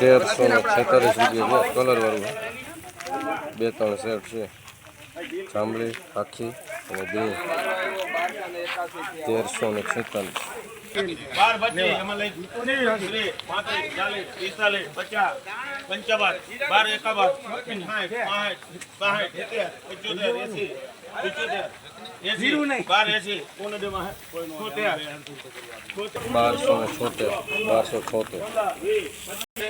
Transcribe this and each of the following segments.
તેરસો છેતાલીસ રૂપિયા છે કલર વાળું. બે ત્રણ સેટ છે. ચામડી આખી અને બે. તેરસો ને છેતાલીસ બારસો છોતેર બારસો છોતેર.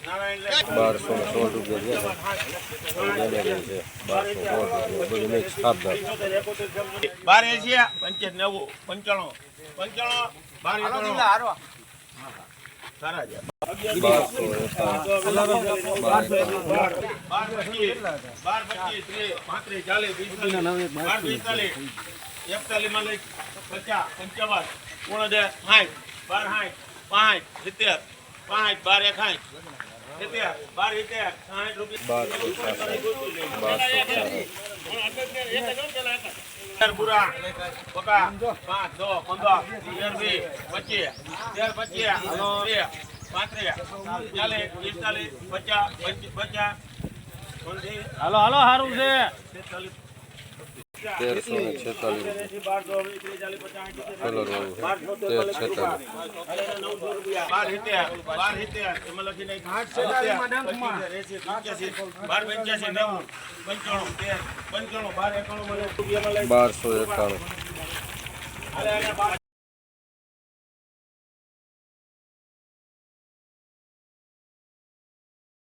બારસો ને સોળ રૂપિયા છે. બારસો સોળ રૂપિયા બધું મિક્સ ખાપદાર બાર એસી પંચાયત નવું પંચાણું પંચાણું બાર એકાણું સારા છે. બારસો બાર પચીસ બાર પચીસ ત્રીસ પાંત્રીસ ચાલીસ પિસ્તાલીસ બાર પિસ્તાલીસ એકતાલીસમાં લઈ પચાસ પંચાવન ઓણદે સાઠ બાર સાઠ પાંચ સિત્તેર પાંચ બાર સિત્તેર સાઠ હાલો હાલો સારું છે. તેરસો ને છેતાલીસ કલર વાળું તેર છેતાલીસ બારસો એકાણું